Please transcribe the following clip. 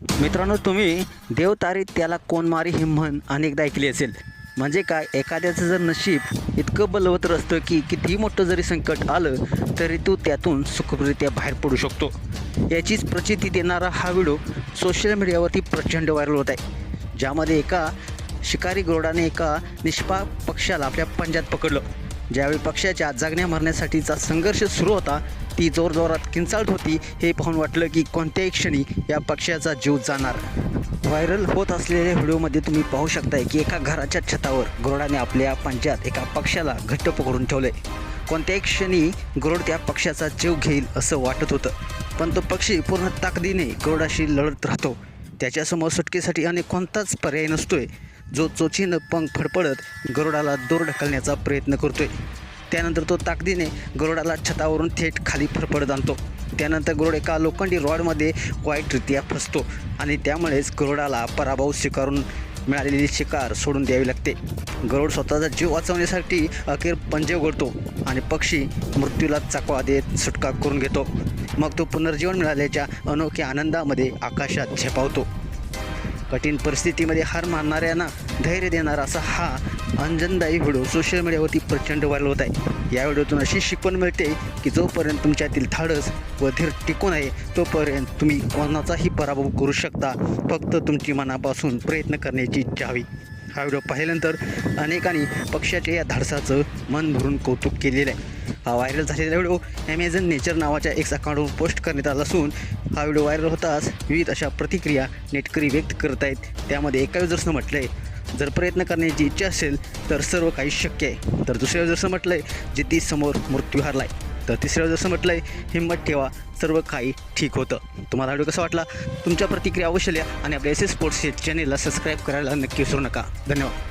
मित्रांनो तुम्ही देवतारी त्याला कोण मारी ही म्हण अनेकदा ऐकली असेल. म्हणजे काय एखाद्याचं जर नशीब इतकं बलवतर असतं की किती मोठं जरी संकट आलं तरी तू त्यातून सुखरित्या बाहेर पडू शकतो. याचीच प्रचिती देणारा हा व्हिडिओ सोशल मीडियावरती प्रचंड व्हायरल होत आहे. ज्यामध्ये एका शिकारी गरुडाने एका निष्पाप पक्षाला आपल्या पंजात पकडलं. ज्यावेळी पक्षाच्या जागण्या मारण्यासाठीचा संघर्ष सुरू होता ती जोरजोरात किंचाळत होती. हे पाहून वाटलं की कोणत्याही क्षणी या पक्षाचा जीव जाणार. व्हायरल होत असलेल्या व्हिडिओमध्ये तुम्ही पाहू शकताय की एका घराच्या छतावर गरुडाने आपल्या पंजात एका पक्षाला घट्ट पकडून ठेवले कोणत्याही क्षणी गरुड त्या पक्षाचा जीव घेईल असं वाटत होतं. पण तो पक्षी पूर्ण ताकदीने गरुडाशी लढत राहतो. त्याच्यासमोर सुटकेसाठी अनेक कोणताच पर्याय नसतोय. जो चोचीनं पंख फडफडत गरुडाला दूर ढकलण्याचा प्रयत्न करतोय. त्यानंतर तो ताकदीने गरुडाला छतावरून थेट खाली फरफडत आणतो. त्यानंतर गरुड एका लोखंडी रॉडमध्ये वाईटरित्या फसतो आणि त्यामुळेच गरुडाला पराभव स्वीकारून मिळालेली शिकार सोडून द्यावी लागते. गरुड स्वतःचा जीव वाचवण्यासाठी अखेर पंजे उघडतो आणि पक्षी मृत्यूला चाकवा देत सुटका करून घेतो. मग तो पुनर्जीवन मिळाल्याच्या अनोख्या आनंदामध्ये आकाशात झेपावतो. कठीण परिस्थितीमध्ये हार मानणाऱ्यांना धैर्य देणारा असा हा अंजनदायी व्हिडिओ सोशल मीडियावरती प्रचंड व्हायरल होत आहे. या व्हिडिओतून अशी शिकवण मिळते की जोपर्यंत तुमच्यातील धाडस व धीर टिकून आहे तोपर्यंत तुम्ही कोणाचाही पराभव करू शकता. फक्त तुमची मनापासून प्रयत्न करण्याची इच्छा हवी. हा व्हिडिओ पाहिल्यानंतर अनेकांनी पक्षाच्या या धाडसाचं मन भरून कौतुक केलेलं आहे. हा व्हायरल झालेला व्हिडिओ. ॲमेझॉन नेचर नावाच्या एक्स अकाउंटवरून पोस्ट करण्यात आला असून हा व्हिडिओ व्हायरल होताच विविध अशा प्रतिक्रिया नेटकरी व्यक्त करत आहेत. त्यामध्ये एका युजर्सनं म्हटलं आहे जर प्रयत्न करण्याची इच्छा असेल तर सर्व काही शक्य आहे. तर दुसऱ्या युजर्सनं म्हटलं आहे जिद्दी समोर मृत्यू हारला आहे तर तिसऱ्या युजर्सनं म्हटलं आहे हिंमत ठेवा सर्व काही ठीक होतं. तुम्हाला व्हिडिओ कसा वाटला? तुमच्या प्रतिक्रिया अवश्य आणि आपल्या एस एस स्पोर्ट्स चॅनेलला सबस्क्राईब करायला नक्की विसरू नका. धन्यवाद.